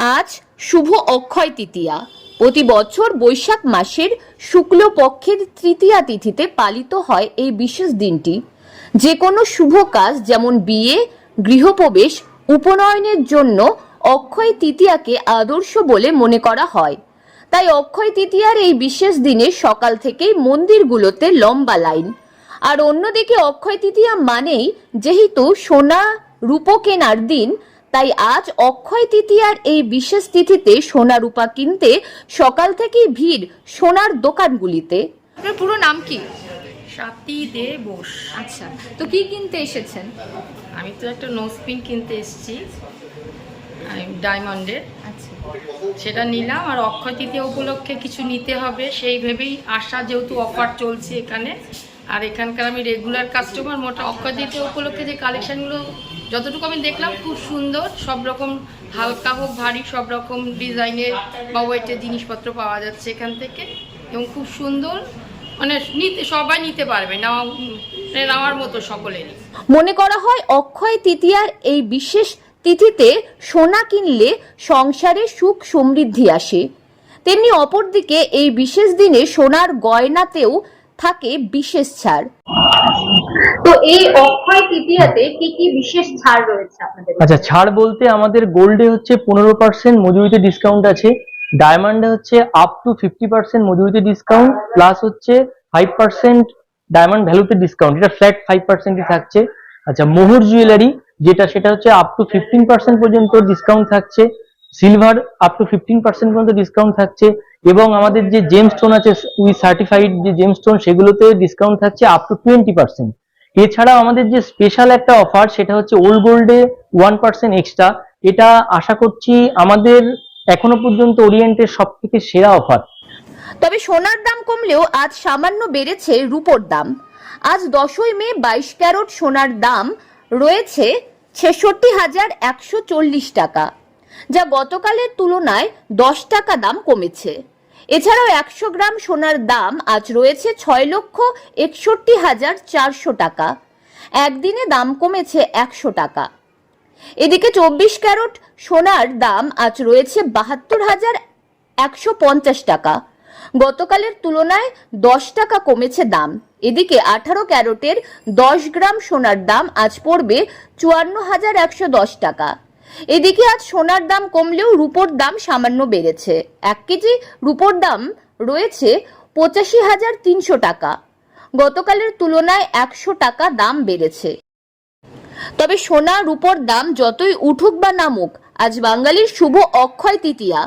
আজ শুভ অক্ষয় তৃতীয়া। প্রতি বছর বৈশাখ মাসের শুক্ল পক্ষের তৃতীয়া তিথিতে পালিত হয় এই বিশেষ দিনটি। যে কোনো শুভ কাজ যেমন বিয়ে, গৃহপ্রবেশ, উপনয়নের জন্য অক্ষয় তৃতীয়াকে আদর্শ বলে মনে করা হয়। তাই অক্ষয় তৃতীয়ার এই বিশেষ দিনে সকাল থেকেই মন্দিরগুলোতে লম্বা লাইন। আর অন্যদিকে অক্ষয় তৃতীয়া মানেই যেহেতু সোনা রূপো কেনার দিন তাই আজ অক্ষয় তৃতীয়ার এই বিশেষ তিথিতে সোনা রূপা কিনতে সকাল থেকেই ভিড় সোনার দোকানগুলিতে। আপনার পুরো নাম কি? স্বাতি দে বোস। আচ্ছা তো কি কিনতে এসেছেন? আমি তো একটা নোজপিন কিনতে এসেছি ডায়মন্ডের। আচ্ছা। সেটা নিলাম আর অক্ষয় তৃতীয়া উপলক্ষে কিছু নিতে হবে সেই ভেবেই আসা যেহেতু অফার চলছে এখানে আর এখানকার আমি রেগুলার কাস্টমার মোটা অক্ষয় তৃতীয়া উপলক্ষে যে কালেকশানগুলো যতটুকু আমি দেখলাম, খুব সুন্দর। সব রকম হালকা হোক, ভারী, সব রকম ডিজাইনের বা ওয়েটের জিনিসপত্র পাওয়া যাচ্ছে এখান থেকে। এবং খুব সুন্দর। মানে নিতে, সবাই নিতে পারবে, নেওয়া মানে নেওয়ার মতো সকলেরই। মনে করা হয় অক্ষয় তৃতীয়ার এই বিশেষ তিথিতে সোনা কিনলে সংসারে সুখ সমৃদ্ধি আসে। তেমনি অপরদিকে এই বিশেষ দিনে সোনার গয়নাতেও থাকে বিশেষ ছাড়। তো এই অক্ষয় তৃতীয়াতে কি কি বিশেষ ছাড় রয়েছে আপনাদের? আচ্ছা ছাড় বলতে আমাদের গোল্ডে হচ্ছে পনেরো পার্সেন্ট মজুরিতে ডিসকাউন্ট আছে ডায়মন্ডে হচ্ছে আপ টু ফিফটি পার্সেন্ট মজুরিতে ডিসকাউন্ট প্লাস হচ্ছে ফাইভ পার্সেন্ট ডায়মন্ড ভ্যালুতে ডিসকাউন্ট এটা ফ্ল্যাট ফাইভ পার্সেন্টই থাকছে। আচ্ছা মোহর জুয়েলারি যেটা সেটা হচ্ছে আপ টু ফিফটিন পার্সেন্ট পর্যন্ত ডিসকাউন্ট থাকছে silver up to fifteen percent পর্যন্ত ডিসকাউন্ট থাকছে এবং আমাদের যে জেম স্টোন আছে উই সার্টিফাইড যে জেম স্টোন সেগুলোতে ডিসকাউন্ট থাকছে আপ টু টোয়েন্টি পার্সেন্ট এছাড়াও আমাদের যে স্পেশাল একটা অফার সেটা হচ্ছে ওল্ড গোল্ডে ওয়ান পার্সেন্ট এক্সট্রা এটা আশা করছি আমাদের এখনও পর্যন্ত ওরিয়েন্টের সব থেকে সেরা অফার তবে সোনার দাম কমলেও আজ সামান্য বেড়েছে রুপোর দাম। আজ দশই মে বাইশ ক্যারট সোনার দাম রয়েছে ছেষট্টি হাজার একশো চল্লিশ টাকা। যা গতকালের তুলনায় দশ টাকা দাম কমেছে। এছাড়াও একশো গ্রাম সোনার দাম আজ রয়েছে ছয় লক্ষ একষট্টি হাজার চারশো টাকা। একদিনে দাম কমেছে একশো টাকা। এদিকে চব্বিশ ক্যারট সোনার দাম আজ রয়েছে বাহাত্তর হাজার একশো পঞ্চাশ টাকা। গতকালের তুলনায় দশ টাকা কমেছে দাম। এদিকে আঠারো ক্যারটের দশ গ্রাম সোনার দাম আজ পড়বে চুয়ান্ন হাজার একশো দশ টাকা। এদিকে আজ সোনার দাম কমলেও রূপোর দাম সামান্য বেড়েছে। এক কেজি রূপোর দাম রয়েছে পঁচাশি হাজার তিনশো টাকা। গতকালের তুলনায় একশো টাকা দাম বেড়েছে। তবে সোনা রূপোর দাম যতই উঠুক বা নামুক, আজ বাঙালির শুভ অক্ষয় তৃতীয়া।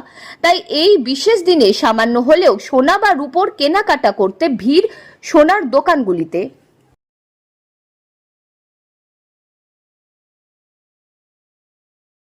তাই এই বিশেষ দিনে সামান্য হলেও সোনা বা রূপোর কেনাকাটা করতে ভিড় সোনার দোকানগুলিতে।